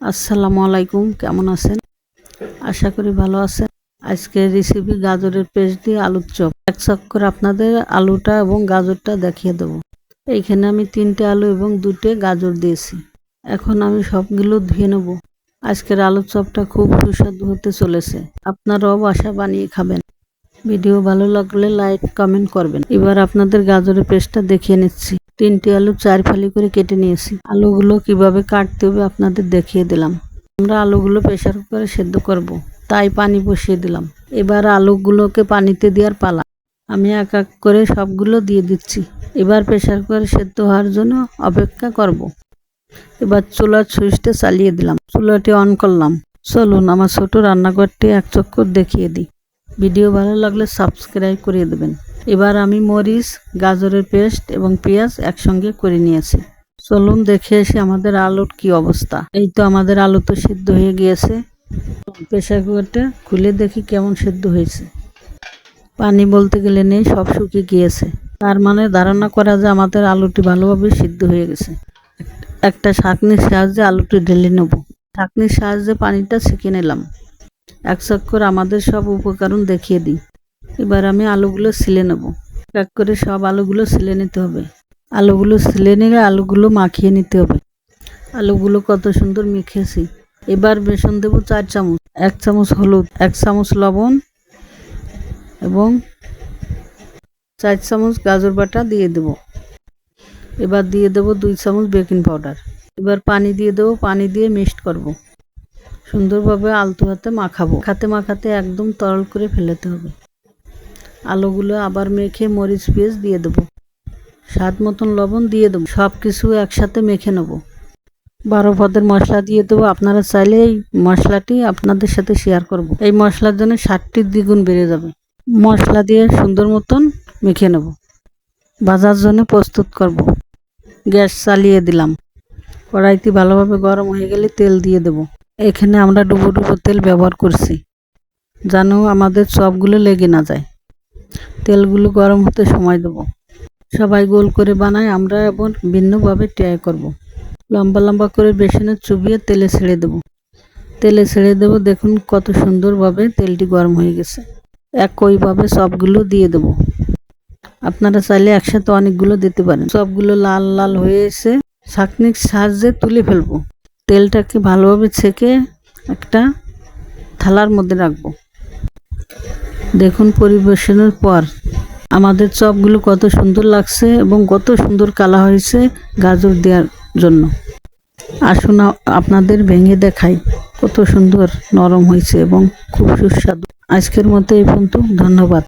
আসসালামু আলাইকুম, কেমন আছেন? আশা করি ভালো আছেন। আজকে রেসিপি গাজরের পেস্ট দিয়ে আলুর চপ। এক চক্কর আপনাদের আলুটা এবং গাজরটা দেখিয়ে দেবো। এইখানে আমি তিনটে আলু এবং দুটো গাজর দিয়েছি। এখন আমি সবগুলো ধুয়ে নেব। আজকের আলুর চপটা খুব সুস্বাদু হতে চলেছে। আপনারাও বাসা বানিয়ে খাবেন। ভিডিও ভালো লাগলে লাইক, কমেন্ট করবেন। এবার আপনাদের গাজরের পেস্টটা দেখিয়ে নিচ্ছি। তিনটি আলু চার ফালি করে কেটে নিয়েছি। আলুগুলো কীভাবে কাটতে হবে আপনাদের দেখিয়ে দিলাম। আমরা আলুগুলো প্রেশার কুকারে সেদ্ধ করব। তাই পানি বসিয়ে দিলাম। এবার আলুগুলোকে পানিতে দেওয়ার পালা। আমি এক এক করে সবগুলো দিয়ে দিচ্ছি। এবার প্রেশার কুকারে সেদ্ধ হওয়ার জন্য অপেক্ষা করব। এবার চুলার সুইচটা চালিয়ে দিলাম। চুলাটি অন করলাম। চলুন আমার ছোট রান্নাঘরটি এক চক্কর দেখিয়ে দিই। ভিডিও ভালো লাগলে সাবস্ক্রাইব করে দেবেন। এবার আমি মরিচ, গাজরের পেস্ট এবং পেঁয়াজ একসঙ্গে করে নিয়েছি। চলুন দেখে এসে আমাদের আলুর কি অবস্থা। এই তো আমাদের আলু তো সিদ্ধ হয়ে গিয়েছে। প্রেশার কুকারটা খুলে দেখি কেমন সিদ্ধ হয়েছে। পানি বলতে গেলে নেই, সব শুকিয়ে গিয়েছে। তার মানে ধারণা করা যে আমাদের আলুটি ভালোভাবে সিদ্ধ হয়ে গেছে। একটা শাকনির সাহায্যে আলুটি ঢেলে নেব। শাকনির সাহায্যে পানিটা ছেঁকে নিলাম। এক চক্কর আমাদের সব উপকরণ দেখিয়ে দিই। এবার আমি আলুগুলো ছিলে নেব। এক করে সব আলুগুলো ছিলে নিতে হবে। আলুগুলো ছিলে নিলে আলুগুলো মাখিয়ে নিতে হবে। আলুগুলো কত সুন্দর মেখেছি। এবার বেসন দেবো চার চামচ, এক চামচ হলুদ, এক চামচ লবণ এবং চার চামচ গাজর বাটা দিয়ে দেব। এবার দিয়ে দেব দুই চামচ বেকিং পাউডার। এবার পানি দিয়ে দেবো, পানি দিয়ে মিক্সড করব। সুন্দরভাবে আলতু হাতে মাখাবো। খাতে মাখাতে একদম তরল করে ফেলাতে হবে। আলুগুলো আবার মেখে মরিচ পেঁয়াজ দিয়ে দেবো। স্বাদ মতন লবণ দিয়ে দেবো। সব কিছু একসাথে মেখে নেব। বারো পদের মশলা দিয়ে দেবো। আপনারা চাইলে এই মশলাটি আপনাদের সাথে শেয়ার করব। এই মশলার জন্য ষাটটি দ্বিগুণ বেড়ে যাবে। মশলা দিয়ে সুন্দর মতন মেখে নেব। ভাজার জন্য প্রস্তুত করব। গ্যাস চালিয়ে দিলাম। কড়াইটি ভালোভাবে গরম হয়ে গেলে তেল দিয়ে দেব। এখানে আমরা ডুবো ডুবো তেল ব্যবহার করছি। যেন আমাদের সবগুলো লেগে না যায়। তেলগুলো গরম হতে সময় দেব। সবাই গোল করে বানায়, আমরা এবং ভিন্নভাবে ট্রাই করব। লম্বা লম্বা করে বেসনে চুবিয়ে তেলে ছেড়ে দেব। তেলে ছেড়ে দেব, দেখুন কত সুন্দরভাবে তেলটি গরম হয়ে গেছে। একইভাবে সবগুলো দিয়ে দেব। আপনারা চাইলে একসাথে অনেকগুলো দিতে পারেন। সবগুলো লাল লাল হয়ে এসে ছাঁকনির সাহায্যে তুলে ফেলব। তেলটাকে ভালোভাবে ছেঁকে একটা থালার মধ্যে রাখব। দেখুন পরিবেশনের পর। আমাদের চপগুলো কত সুন্দর লাগছে এবং কত সুন্দর কালা হয়েছে গাজর দেওয়ার জন্য। আসুন আপনাদের ভেঙে দেখাই কত সুন্দর নরম হয়েছে এবং খুব সুস্বাদু। আজকের মতো এই পর্যন্ত, ধন্যবাদ।